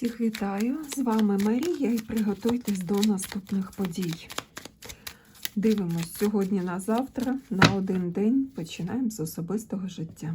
Всіх вітаю! З вами Марія і приготуйтесь до наступних подій. Дивимось сьогодні на завтра, на один день починаємо з особистого життя.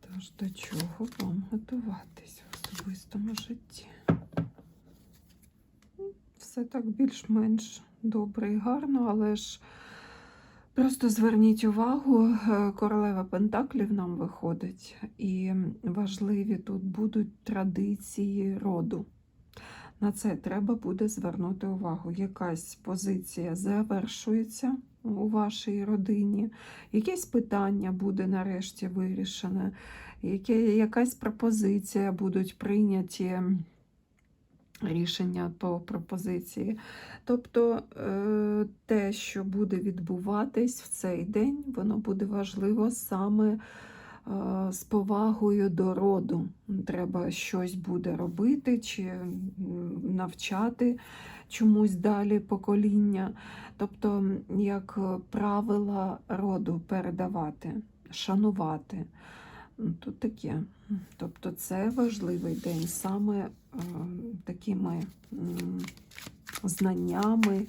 Тож до чого вам готуватись в особистому житті? Все так більш-менш добре і гарно, але ж просто зверніть увагу, е, королева Пентаклів нам виходить, і важливі тут будуть традиції роду. На це треба буде звернути увагу. Якась позиція завершується у вашій родині, якесь питання буде нарешті вирішене, якась пропозиція будуть прийняті рішення по пропозиції. Тобто е, те, що буде відбуватись в цей день, воно буде важливо саме е, з повагою до роду. Треба щось буде робити чи навчати чомусь далі покоління. Тобто, як правила роду передавати, шанувати. Ну, Тут таке. Тобто це важливий день саме е, такими м, знаннями,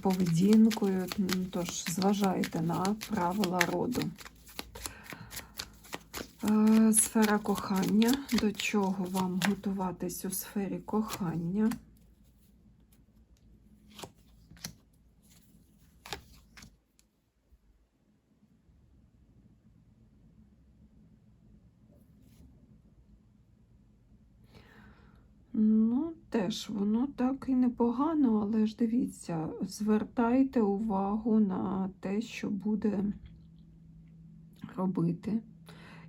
поведінкою. Тож зважайте на правила роду. Е, Сфера кохання. До чого вам готуватись у сфері кохання? Ну, теж воно так і непогано, але ж дивіться, звертайте увагу на те, що буде робити.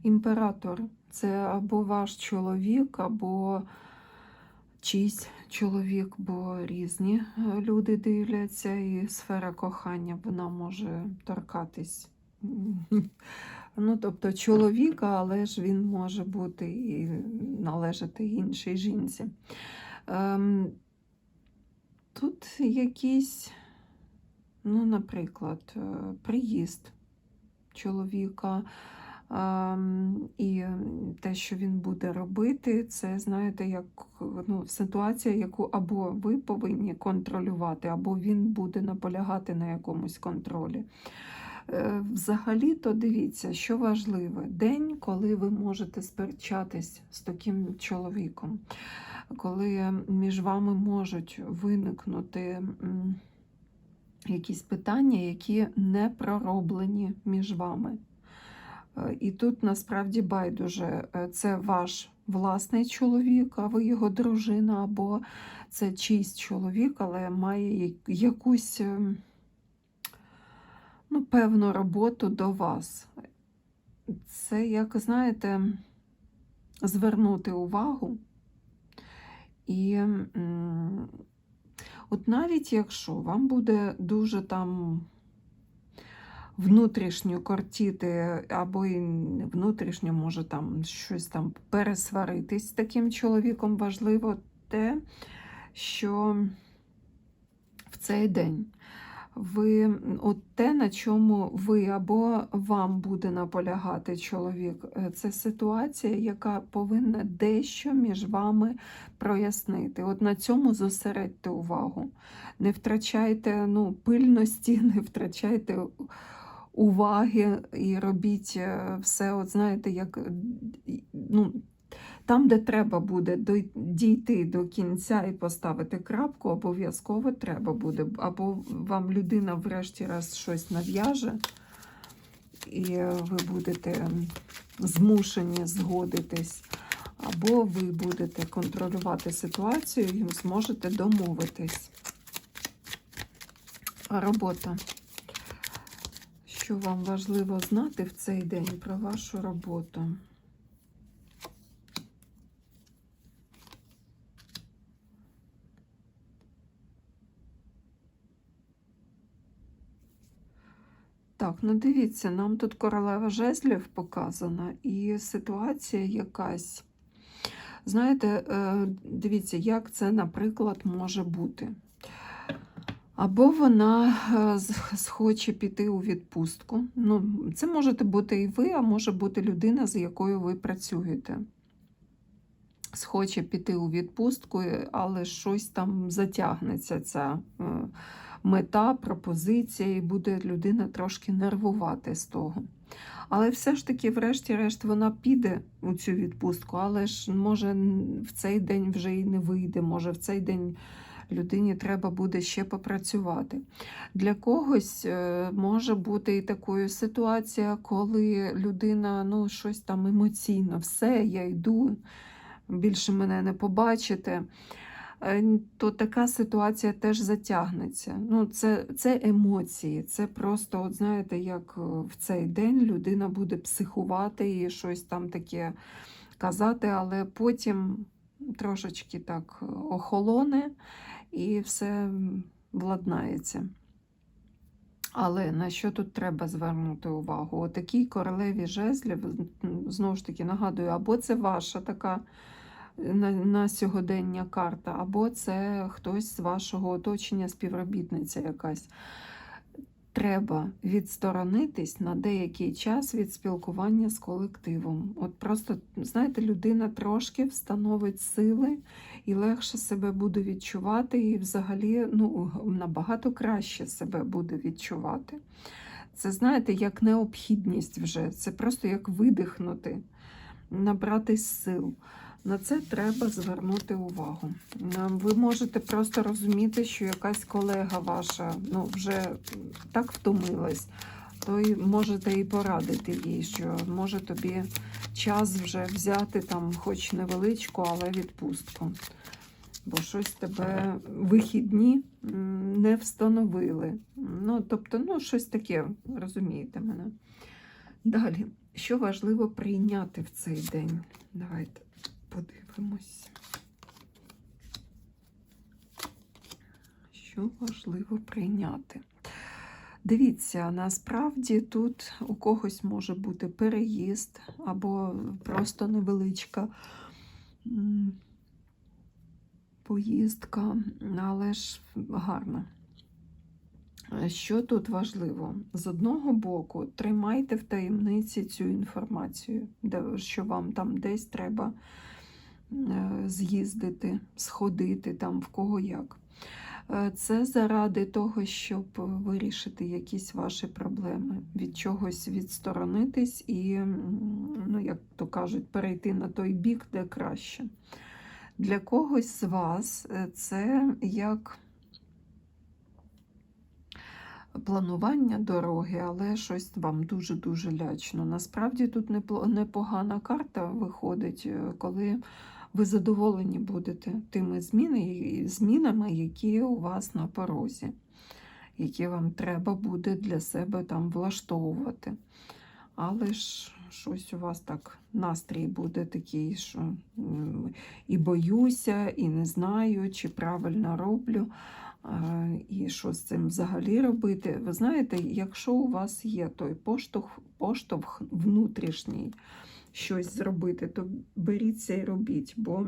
Імператор це або ваш чоловік, або чийсь чоловік, бо різні е, люди дивляться, і сфера кохання вона може торкатись. Ну, тобто чоловіка, але ж він може бути і належати іншій жінці. Ем, тут якийсь, ну, наприклад, е, приїзд чоловіка. ем, І те, що він буде робити, це, знаєте, як ну, ситуація, яку або ви повинні контролювати, або він буде наполягати на якомусь контролі. Е, Взагалі-то дивіться, що важливе, день, коли ви можете сперечатись з таким чоловіком, коли між вами можуть виникнути якісь питання, які не пророблені між вами. Е, І тут насправді байдуже, е, це ваш власний чоловік, а ви його дружина, або це чийсь чоловік, але має якусь. Ну, певну роботу до вас. Це, як знаєте, звернути увагу. І от навіть якщо вам буде дуже там внутрішньо кортіти, або і внутрішньо може там щось там пересваритись з таким чоловіком, важливо те, що в цей день ви от те, на чому ви або вам буде наполягати чоловік, е, це ситуація, яка повинна дещо між вами прояснити. От на цьому зосередьте увагу. Не втрачайте ну, пильності, не втрачайте уваги і робіть е, все, от знаєте, як ну, там, де треба буде дійти до кінця і поставити крапку, обов'язково треба буде. Або вам людина врешті раз щось нав'яже, і ви будете змушені згодитись, або ви будете контролювати ситуацію і зможете домовитись. Робота. Що вам важливо знати в цей день про вашу роботу? Так, ну дивіться, нам тут королева жезлів показана, і ситуація якась. Знаєте, е, дивіться, як це, наприклад, може бути. Або вона е, схоче піти у відпустку. Ну, це можете бути і ви, а може бути людина, з якою ви працюєте. схоче піти у відпустку, але щось там затягнеться ця е, мета, пропозиція, і буде людина трошки нервувати з того. Але все ж таки, врешті-решт, вона піде у цю відпустку, але ж може в цей день вже і не вийде, може в цей день людині треба буде ще попрацювати. Для когось е, може бути і такою ситуація, коли людина ну, щось там емоційно, все, я йду, більше мене не побачите. Е, То така ситуація теж затягнеться. Ну, це, це емоції. Це просто, от знаєте, як е, в цей день людина буде психувати і щось там таке казати, але потім трошечки так е, охолоне і все владнається. Але на що тут треба звернути увагу? Отакій королеві жезлів, знову ж таки, нагадую, або це ваша така на, на сьогодення карта, або це хтось з вашого оточення, співробітниця якась. Треба відсторонитись на деякий час від спілкування з колективом. От просто, знаєте, людина трошки встановить сили і легше себе буде відчувати, і взагалі ну, набагато краще себе буде відчувати. Це, знаєте, як необхідність вже, це просто як видихнути, набратись сил. На це треба звернути увагу. Ви можете просто розуміти, що якась колега ваша ну, вже так втомилась, то й можете і порадити їй, що може тобі час вже взяти там, хоч невеличку, але відпустку. Бо щось тебе вихідні не встановили. Ну, тобто, ну, щось таке, розумієте мене. Далі, що важливо прийняти в цей день? Давайте подивимось. Що важливо прийняти? Дивіться, насправді тут у когось може бути переїзд або просто невеличка поїздка, але ж гарна. Що тут важливо? З одного боку, тримайте в таємниці цю інформацію, що вам там десь треба з'їздити, сходити, там в кого як. Е, Це заради того, щоб вирішити якісь ваші проблеми, від чогось відсторонитись і, ну, як то кажуть, перейти на той бік, де краще. Для когось з вас е, це як планування дороги, але щось вам дуже-дуже лячно. Насправді тут непогана карта виходить, е, коли ви задоволені будете тими зміни, змінами, які у вас на порозі, які вам треба буде для себе там влаштовувати. Але ж щось у вас так настрій буде такий, що і боюся, і не знаю, чи правильно роблю. І що з цим взагалі робити? Ви знаєте, якщо у вас є той поштовх, поштовх внутрішній щось зробити, то беріться і робіть, бо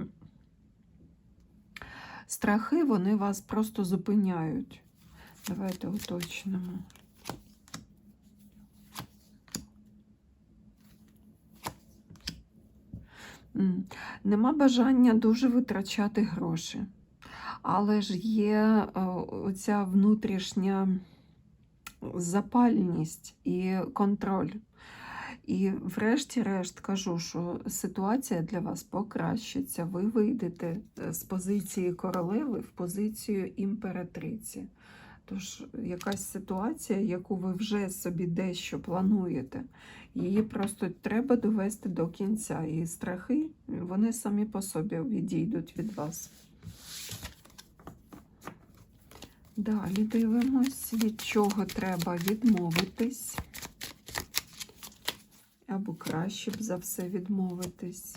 страхи вони вас просто зупиняють. Давайте уточнимо. Нема бажання дуже витрачати гроші. Але ж є е, оця внутрішня запальність і контроль. І врешті-решт кажу, що ситуація для вас покращиться. Ви вийдете е, з позиції королеви в позицію імператриці. Тож якась ситуація, яку ви вже собі дещо плануєте, її просто треба довести до кінця. І страхи вони самі по собі відійдуть від вас. Далі дивимось, від чого треба відмовитись. Або краще б за все відмовитись.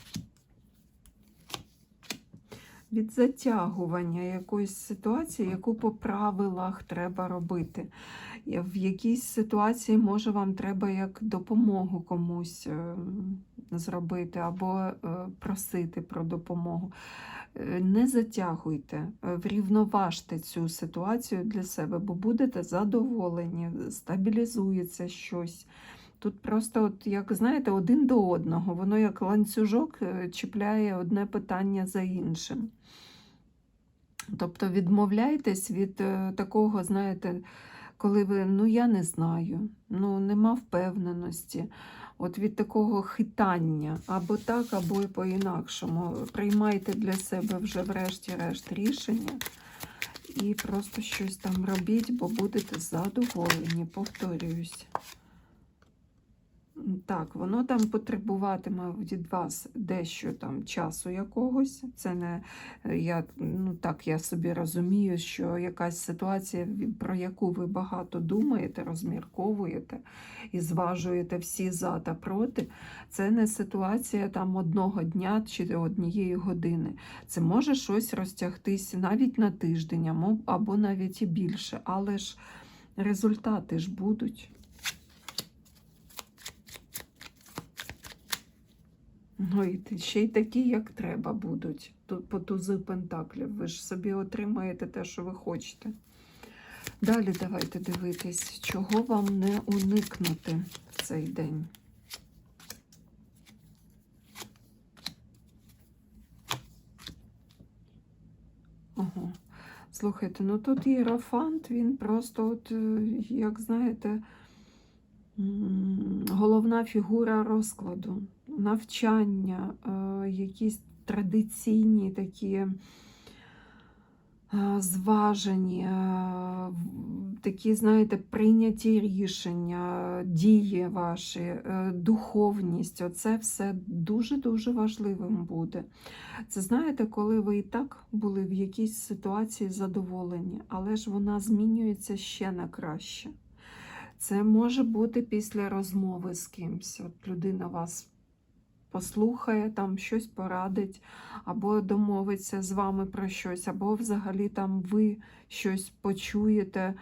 Від затягування якоїсь ситуації, яку по правилах треба робити. В якійсь ситуації, може, вам треба як допомогу комусь е, зробити, або е, просити про допомогу. Е, Не затягуйте, врівноважте цю ситуацію для себе, бо будете задоволені, стабілізується щось. Тут просто, от, як знаєте, один до одного. Воно як ланцюжок е, чіпляє одне питання за іншим. Тобто відмовляйтесь від е, такого, знаєте, коли ви, ну я не знаю, ну нема впевненості. От від такого хитання або так, або по-інакшому. Приймайте для себе вже врешті-решт рішення і просто щось там робіть, бо будете задоволені, повторююсь. Так, воно там потребуватиме від вас дещо там часу якогось. Це не е, я, ну так я собі розумію, що якась ситуація, про яку ви багато думаєте, розмірковуєте і зважуєте всі за та проти. Це не ситуація там одного дня чи однієї години. Це може щось розтягтися навіть на тиждень, або навіть і більше, але ж результати ж будуть. Ну і ще й такі, як треба, будуть тут по тузи пентаклів. Ви ж собі отримаєте те, що ви хочете. Далі давайте дивитись, чого вам не уникнути в цей день. Ого. Слухайте, ну тут іерофант, він просто, от, е, як знаєте, головна фігура розкладу, навчання, е, якісь традиційні такі е, зважені, е, такі, знаєте, прийняті рішення, дії ваші, духовність. Оце все дуже-дуже важливим буде. Це знаєте, коли ви і так були в якійсь ситуації задоволені, але ж вона змінюється ще на краще. Це може бути після розмови з кимсь. От людина вас послухає, там щось порадить, або домовиться з вами про щось, або взагалі там ви щось почуєте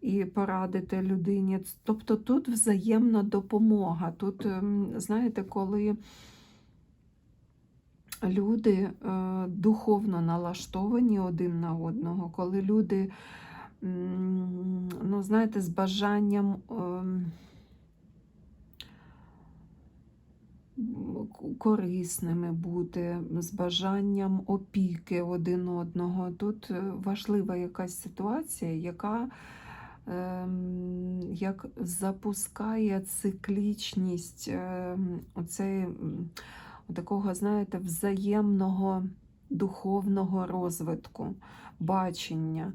і порадите людині. Тобто тут взаємна допомога. Тут, ем, знаєте, коли люди е, духовно налаштовані один на одного, коли люди, ну, знаєте, з бажанням ем, к- корисними бути, з бажанням опіки один одного. Тут е, важлива якась ситуація, яка ем, як запускає циклічність ем, оцей, такого, знаєте, взаємного духовного розвитку, бачення,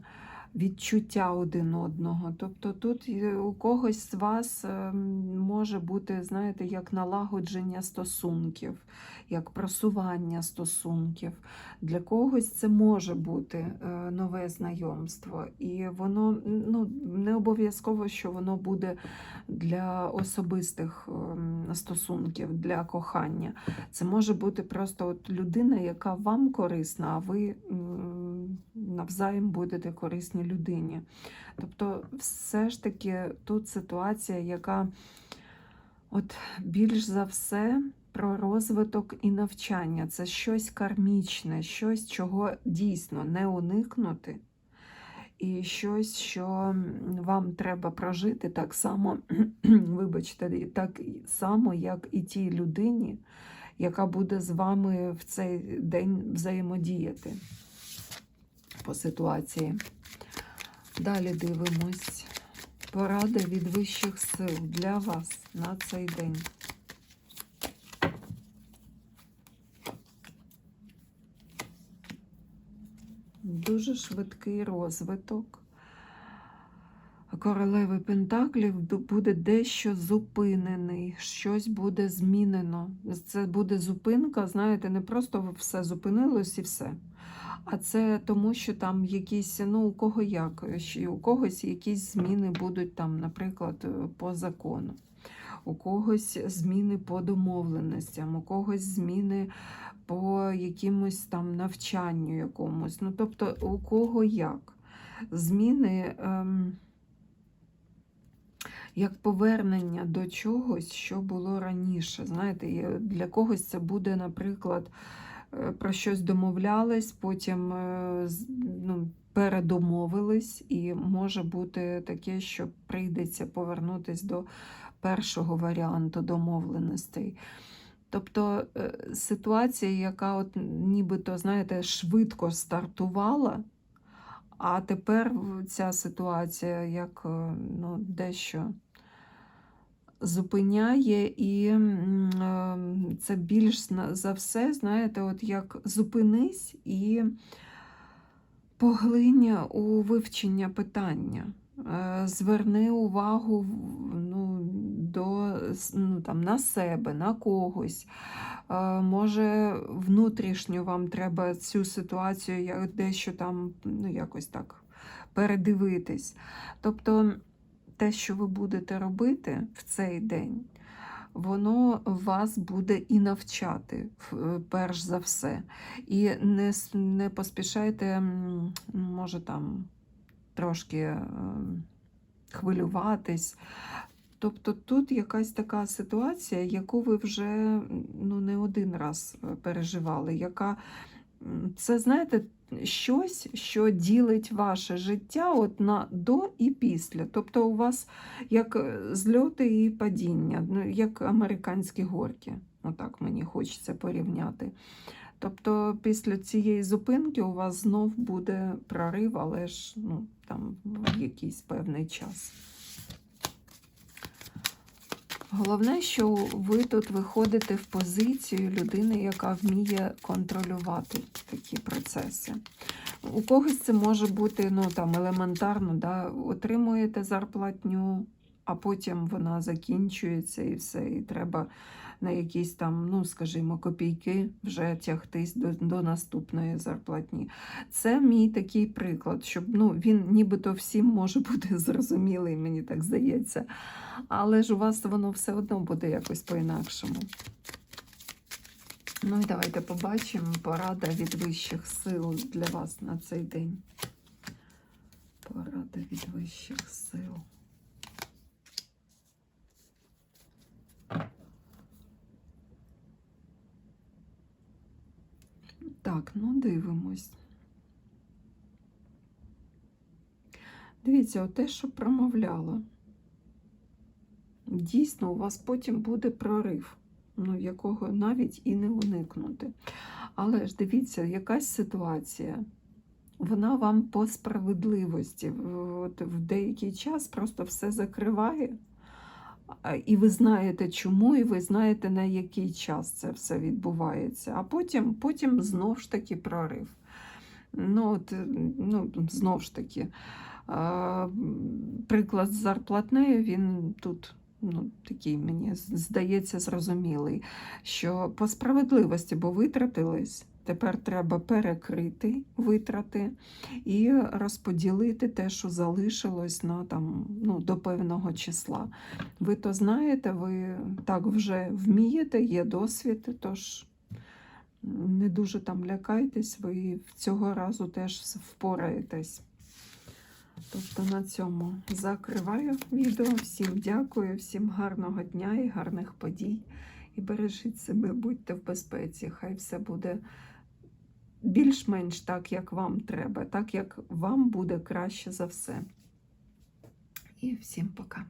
відчуття один одного. Тобто тут е, у когось з вас ем, може бути, знаєте, як налагодження стосунків, як просування стосунків. Для когось це може бути е, нове знайомство, і воно ну, не обов'язково, що воно буде для особистих стосунків, для кохання. Це може бути просто от людина, яка вам корисна, а ви навзаєм будете корисні людині. Тобто, все ж таки тут ситуація, яка от більш за все про розвиток і навчання. Це щось кармічне, щось, чого дійсно не уникнути. І щось, що вам треба прожити так само, вибачте, так само, як і тій людині, яка буде з вами в цей день взаємодіяти по ситуації. Далі дивимось. Поради від вищих сил для вас на цей день. Дуже швидкий розвиток. Королеви Пентаклів буде дещо зупинений, щось буде змінено. Це буде зупинка, знаєте, не просто все зупинилось і все. А це тому, що там якісь, ну, у кого як, у когось якісь зміни будуть там, наприклад, по закону, у когось зміни по домовленостям, у когось зміни по якимось там навчанню якомусь. Ну, тобто, у кого як. Зміни. Ем, як повернення до чогось, що було раніше. Знаєте, для когось це буде, наприклад, про щось домовлялись, потім е, ну, передомовились, і може бути таке, що прийдеться повернутися до першого варіанту домовленостей. Тобто е, ситуація, яка от нібито, знаєте, швидко стартувала, а тепер ця ситуація як е, ну, дещо зупиняє, і е, це більш за все, знаєте, от як зупинись і поглинь у вивчення питання. Е, Зверни увагу ну, до, ну, там, на себе, на когось. Е, Може, внутрішньо вам треба цю ситуацію дещо там ну, якось так передивитись. Тобто те, що ви будете робити в цей день, воно вас буде і навчати, перш за все. І не, не поспішайте, може там трошки ем, хвилюватись. Тобто тут якась така ситуація, яку ви вже ну, не один раз е, переживали, яка це, знаєте, щось, що ділить ваше життя от на до і після. Тобто у вас як е, зльоти і падіння, ну, як американські горки. Отак мені хочеться порівняти. Тобто після цієї зупинки у вас знов буде прорив, але ж ну, там в якийсь певний час. Головне, що ви тут виходите в позицію людини, яка вміє контролювати такі процеси. У когось це може бути ну, там, елементарно, да, отримуєте зарплатню, а потім вона закінчується і все, і треба на якісь там, ну, скажімо, копійки вже тягтись до, до наступної зарплатні. Це мій такий приклад, щоб ну, він нібито всім може бути зрозумілий, мені так здається. Але ж у вас воно все одно буде якось по-інакшому. Ну і давайте побачимо порада від вищих сил для вас на цей день. Порада від вищих сил. Так, ну дивимось. Дивіться, те, що промовляла. Дійсно, у вас потім буде прорив, ну, якого навіть і не уникнути. Але ж дивіться, якась ситуація, вона вам по справедливості от в деякий час просто все закриває. І ви знаєте чому, і ви знаєте, на який час це все відбувається. А потім, потім знов ж таки прорив. Ну, от, ну, знов ж таки, приклад з зарплатнею, він тут ну, такий, мені здається, зрозумілий, що по справедливості, бо витратились, тепер треба перекрити витрати і розподілити те, що залишилось на, там, ну, до певного числа. Ви то знаєте, ви так вже вмієте, є досвід, тож не дуже там лякайтесь, ви цього разу теж впораєтесь. Тобто на цьому закриваю відео. Всім дякую, всім гарного дня і гарних подій. І бережіть себе, будьте в безпеці. Хай все буде більш-менш так, як вам треба, так як вам буде краще за все. І всім пока.